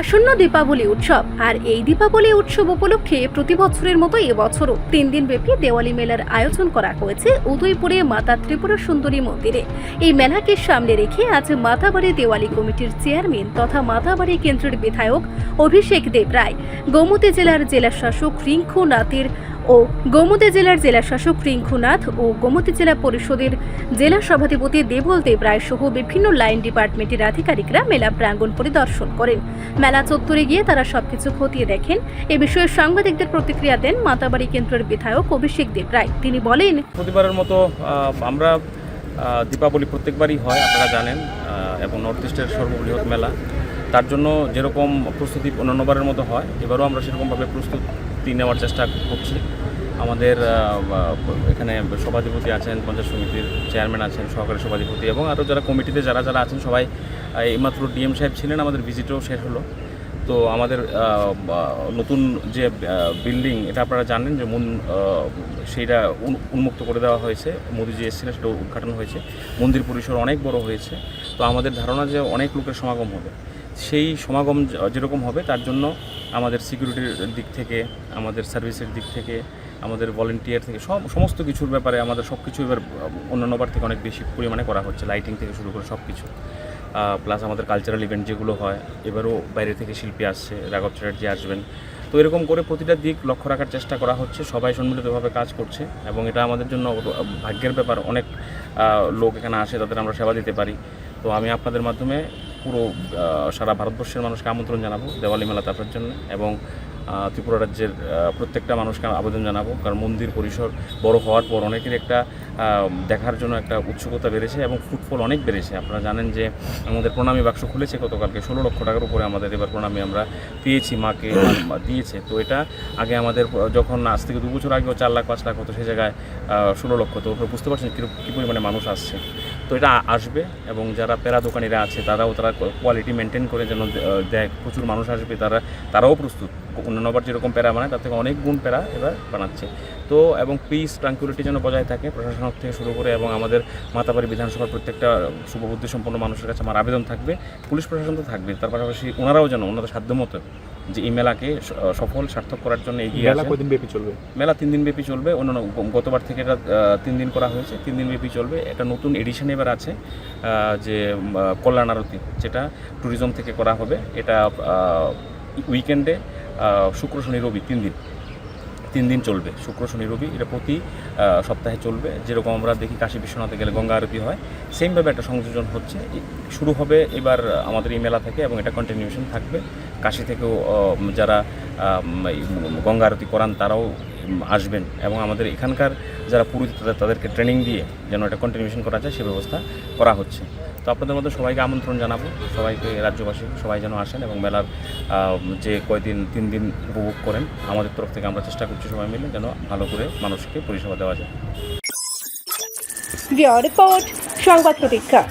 আসন্ন দীপাবলি উৎসব। আর এই দীপাবলি উৎসব উপলক্ষে প্রতি বছরের মতো এবছরও তিন দিন ব্যাপী দেওয়ালি মেলার আয়োজন করা হয়েছে উদয়পুরে মাতা ত্রিপুরা সুন্দরী মন্দিরে। এই মেলাকে সামনে রেখে আজ মাতাবাড়ি দেওয়ালি কমিটির চেয়ারম্যান তথা মাতাবাড়ি কেন্দ্রের বিধায়ক অভিষেক দেব রায় গোমতী জেলার জেলা শাসক রিঙ্কু নাথের ও গোমতী জেলার জেলা শাসক রিঙ্কুনাথ ও গোমতী জেলা পরিষদের জেলা সভাধিপতি দেবল দেব রায় সহ বিভিন্ন লাইন ডিপার্টমেন্টের আধিকারিকরা মেলা প্রাঙ্গণ পরিদর্শন করেন। মেলা চত্বরে গিয়ে তারা সবকিছু খতিয়ে দেখেন। এ বিষয়ে সাংবাদিকদের প্রতিক্রিয়া দেন মাতাবাড়ি কেন্দ্রের বিধায়ক অভিষেক দেব রায়। তিনি বলেন, প্রতিবারের মতো আমরা দীপাবলি প্রত্যেকবারই হয়, আপনারা জানেন এবং নর্থ ইস্টের সর্ববৃহৎ মেলা। তার জন্য যেরকম প্রস্তুতি অন্যান্যবারের মতো হয়, এবারও আমরা সেরকমভাবে প্রস্তুতি নেওয়ার চেষ্টা করছি। আমাদের এখানে সভাধিপতি আছেন, পঞ্চায়েত সমিতির চেয়ারম্যান আছেন, সহকারী সভাধিপতি এবং আরও যারা কমিটিতে, যারা যারা আছেন, সবাই এইমাত্র ডিএম সাহেব ছিলেন, আমাদের ভিজিটও শেষ হলো। তো আমাদের নতুন যে বিল্ডিং, এটা আপনারা জানেন যে মুন সেইটা উন্মুক্ত করে দেওয়া হয়েছে। মোদিজি এসেছিলেন, সেটা উদ্ঘাটন হয়েছে। মন্দির পরিসর অনেক বড় হয়েছে। তো আমাদের ধারণা যে অনেক লোকের সমাগম হবে। সেই সমাগম যেরকম হবে, তার জন্য আমাদের সিকিউরিটির দিক থেকে আমাদের সার্ভিসের দিক থেকে আমাদের ভলেন্টিয়ার থেকে সব সমস্ত কিছুর ব্যাপারে আমাদের সব কিছু এবার আহ, অন্যান্যবার থেকে অনেক বেশি পরিমাণে করা হচ্ছে লাইটিং থেকে শুরু করে সব কিছু প্লাস আমাদের কালচারাল ইভেন্ট যেগুলো হয় এবারও বাইরে থেকে শিল্পী আসছে রাঘব চ্যাটার্জি আসবেন। তো এরকম করে প্রতিটা দিক লক্ষ্য রাখার চেষ্টা করা হচ্ছে সবাই সম্মিলিতভাবে কাজ করছে এবং এটা আমাদের জন্য ভাগ্যের ব্যাপার অনেক লোক এখানে আসে তাদের আমরা সেবা দিতে পারি। তো আমি আপনাদের মাধ্যমে পুরো সারা ভারতবর্ষের মানুষকে আমন্ত্রণ জানাব দেওয়ালি মেলাতে আসার জন্য এবং ত্রিপুরা রাজ্যের প্রত্যেকটা মানুষকে আবেদন জানাব কারণ মন্দির পরিসর বড় হওয়ার পর অনেকের একটা দেখার জন্য একটা উৎসুকতা বেড়েছে এবং ফুটফল অনেক বেড়েছে। আপনারা জানেন যে আমাদের প্রণামী বাক্স খুলেছে গতকালকে ষোলো লক্ষ টাকার উপরে আমাদের এবার প্রণামী আমরা পেয়েছি, মাকে দিয়েছে। তো এটা আগে আমাদের, যখন আজ থেকে দু বছর আগেও চার লাখ, পাঁচ লাখ হতো সে জায়গায় ষোলো লক্ষ। তো বুঝতে পারছেন কী পরিমাণে মানুষ আসছে। তো এটা আসবে এবং যারা পেরা দোকানিরা আছে, তারাও তারা কোয়ালিটি মেনটেন করে যেন দেয় প্রচুর মানুষ আসবে, তারা, তারাও প্রস্তুত। অন্যান্যবার যেরকম প্যারা বানায়, তার থেকে অনেক গুণ প্যারা এবার বানাচ্ছে। তো, এবং পিস ট্রাঙ্কুলিটি যেন বজায় থাকে প্রশাসন থেকে শুরু করে এবং আমাদের মাতাবাড়ি বিধানসভার প্রত্যেকটা শুভবুদ্ধি সম্পন্ন মানুষের কাছে আমার আবেদন থাকবে। পুলিশ প্রশাসন তো থাকবে তার পাশাপাশি ওনারাও যেন, ওনাদের সাধ্যমতো যে এই মেলাকে সফল সার্থক করার জন্য এগিয়ে মেলা কদিন ব্যাপী চলবে? মেলা তিন দিন ব্যাপী চলবে। অন্য গতবার থেকে এটা তিন দিন করা হয়েছে। তিন দিন ব্যাপী চলবে। একটা নতুন এডিশন এবার আছে যে কল্যাণ আরতি যেটা ট্যুরিজম থেকে করা হবে। এটা উইকেন্ডে শুক্র শনি রবি তিন দিন। তিন দিন চলবে, শুক্র, শনি, রবি, এটা প্রতি সপ্তাহে চলবে। যেরকম আমরা দেখি কাশী বিশ্বনাথে গেলে গঙ্গা আরতি হয় সেমভাবে একটা সংযোজন হচ্ছে। শুরু হবে এবার আমাদের এই মেলা থেকে এবং এটা কন্টিনিউশন থাকবে। কাশি থেকেও যারা গঙ্গা আরতি করান তারাও আসবেন এবং আমাদের এখানকার যারা পুরোহিত, তাদের, তাদেরকে ট্রেনিং দিয়ে যেন এটা কন্টিনিউশন করা যায়, সে ব্যবস্থা করা হচ্ছে। তো আপনাদের মধ্যে সবাইকে আমন্ত্রণ জানাব, সবাইকে রাজ্যবাসী, সবাই যেন আসেন এবং মেলার যে কয়দিন, তিন দিন উপভোগ করেন, আমাদের তরফ থেকে আমরা চেষ্টা করছি সবাই মিলে যেন ভালো করে মানুষকে পরিষেবা দেওয়া যায়। রিপোর্ট, সংবাদ প্রতীক্ষা।